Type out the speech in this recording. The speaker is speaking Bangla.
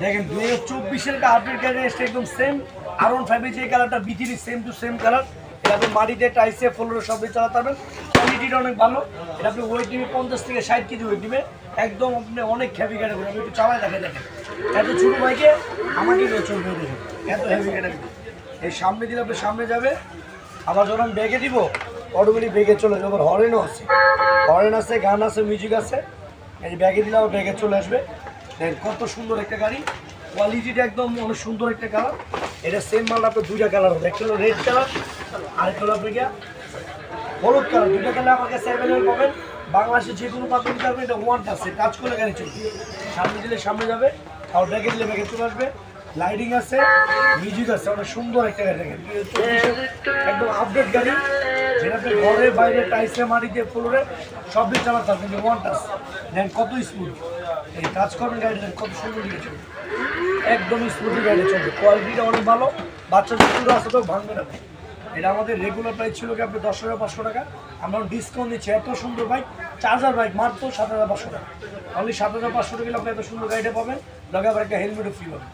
দেখেন দু হাজার চব্বিশের একটা আপডেট গাড়ি এসছে, একদম সেম আর ওয়ান ফাইভের যে কালারটা বিটির সেম টু সেম কালার এটা আপনি মাটিতে টাইসে ফ্লোরে সব দিয়ে চালাতে পারবেন। কোয়ালিটিটা অনেক ভালো। এটা আপনি ওয়েট নিবে পঞ্চাশ থেকে ষাট কেজি ওয়েট নিবে। একদম আপনি অনেক হ্যাভি করে আমি একটু চালায় দেখে দেখেন। এত ছোটো বাইকে আমাকে এত হ্যাভি গাড়ি এই সামনে দিলে আপনি সামনে যাবে। আবার যখন আমি ব্যাগে দিব অটোমেটিক ব্যাগে চলে যাবে। আবার হরেনও আছে। হরেন আছে, গান আছে মিউজিক আছে। এই ব্যাগে দিলে আবার ব্যাগে চলে আসবে। দেখেন, কত সুন্দর একটা গাড়ি। কোয়ালিটিটা একদম অনেক সুন্দর একটা কালার। এটা সেম মাল আপনার দুইটা কালার হবে। একটা হলো রেড কালার আর একটা হলো গিয়া হলুদ কালার দুইটা কালার আমার কাছে অ্যাভেলেবল পাবেন। বাংলাদেশে যে কোনো পাবেন পাবেন এটা ওয়ান আছে কাজ করে গাড়ি চলবে। সামনে দিলে সামনে যাবে আর ব্যাগে দিলে ব্যাগে চলে আসবে। লাইটিং আছে মিউজিক আছে, অনেক সুন্দর একটা গাড়ি দেখেন। একদম আপডেট গাড়ি। যেটা আপনি ঘরে বাইরে টাইসে মাটিতে ফ্লোরে সব দিক চালাতে পারবেন ওয়ান টাচ দেখেন কত স্মুথ এই কাজকর্মের গাড়িটা খুব সুন্দর দিকে চলবে একদম স্মুথলি গাড়ি চলবে। কোয়ালিটিটা অনেক ভালো। বাচ্চা যদি আছে তো ভাঙবে না এটা আমাদের রেগুলার প্রাইস ছিল কি আপনি দশ হাজার পাঁচশো টাকা? আমরা ডিসকাউন্ট দিচ্ছি। এত সুন্দর বাইক চার্জার বাইক মাত্র সাত হাজার পাঁচশো টাকা। অনলি সাত হাজার পাঁচশো টাকা আপনি এত সুন্দর গাড়িটা পাবেন। লগে আবার একটা হেলমেটও ফ্রি পাবেন